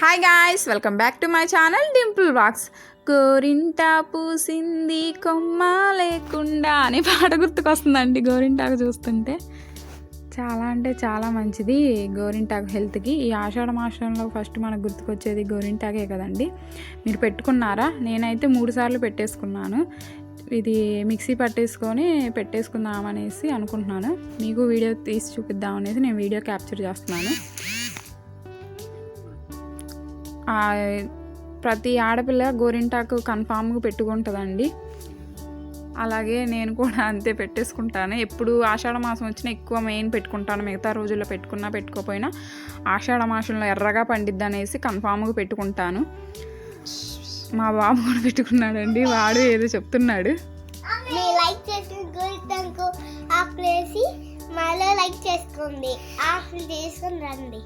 Hi guys welcome back to my channel Dimple wax గోరింటా పూసింది కొమ్మ లేకుండా అనే పాట గుర్తుకొస్తుందండి గోరింటాకు చూస్తుంటే. చాలా అంటే చాలా మంచిది గోరింటాకు హెల్త్కి. ఈ ఆషాఢ మాసంలో ఫస్ట్ మనకు గుర్తుకొచ్చేది గోరింటాకే కదండి. మీరు పెట్టుకున్నారా? నేనైతే మూడు సార్లు పెట్టేసుకున్నాను. ఇది మిక్సీ పట్టేసుకొని పెట్టేసుకుందాం అనేసి అనుకుంటున్నాను. మీకు వీడియో తీసి చూపిద్దాం అనేసి నేను వీడియో క్యాప్చర్ చేస్తున్నాను. ప్రతి ఆడపిల్ల గోరింటాకు కన్ఫామ్గా పెట్టుకుంటుందండి. అలాగే నేను కూడా అంతే పెట్టేసుకుంటాను. ఎప్పుడు ఆషాఢ మాసం వచ్చినా ఎక్కువ మెయిన్ పెట్టుకుంటాను. మిగతా రోజుల్లో పెట్టుకున్నా పెట్టుకోపోయినా ఆషాఢ మాసంలో ఎర్రగా పండిద్ది అనేసి కన్ఫామ్గా పెట్టుకుంటాను. మా బాబు కూడా పెట్టుకున్నాడండి. వాడు ఏదో చెప్తున్నాడు. లైక్ చేసిన ఆకులేసి మళ్ళీ లైక్ చేసుకోండి. ఆకులు చేసుకుని రండి.